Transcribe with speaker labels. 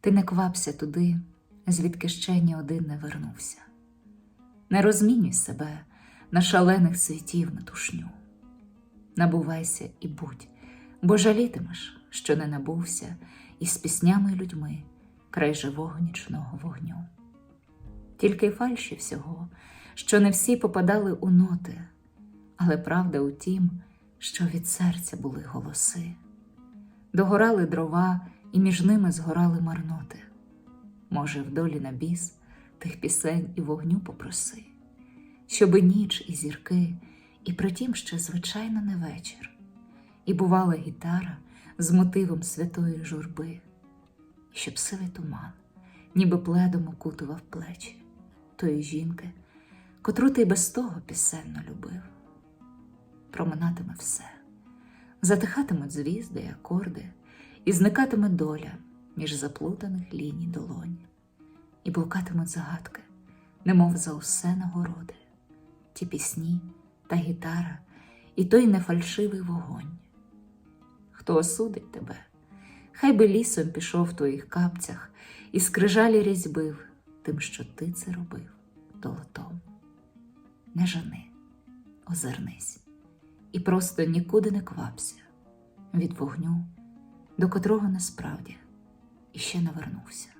Speaker 1: Ти не квапся туди, звідки ще ні один не вернувся. Не розмінюй себе на шалених світів метушню. Набувайся і будь, бо жалітимеш, що не набувся, із піснями людьми край живого нічного вогню. Тільки й фальші всього, що не всі попадали у ноти, але правда у тім, що від серця були голоси. Догорали дрова, і між ними згорали марноти. Може, в долі на біс тих пісень і вогню попроси, щоби ніч і зірки, і притім ще звичайно не вечір, і бувала гітара з мотивом святої журби, щоб сивий туман, ніби пледом окутував плечі тої жінки, котру ти й без того пісенно любив. Проминатиме все, затихатимуть звізди й акорди, і зникатиме доля між заплутаних ліній долонь, і блукатимуть загадки, немов за усе нагороди, ті пісні та гітара, і той нефальшивий вогонь. Хто осудить тебе, хай би лісом пішов в твоїх капцях і скрижалі різьбив тим, що ти це робив долотом. Не жени, озирнись і просто нікуди не квапся від вогню, до котрого насправді іще не вернувся ніхто.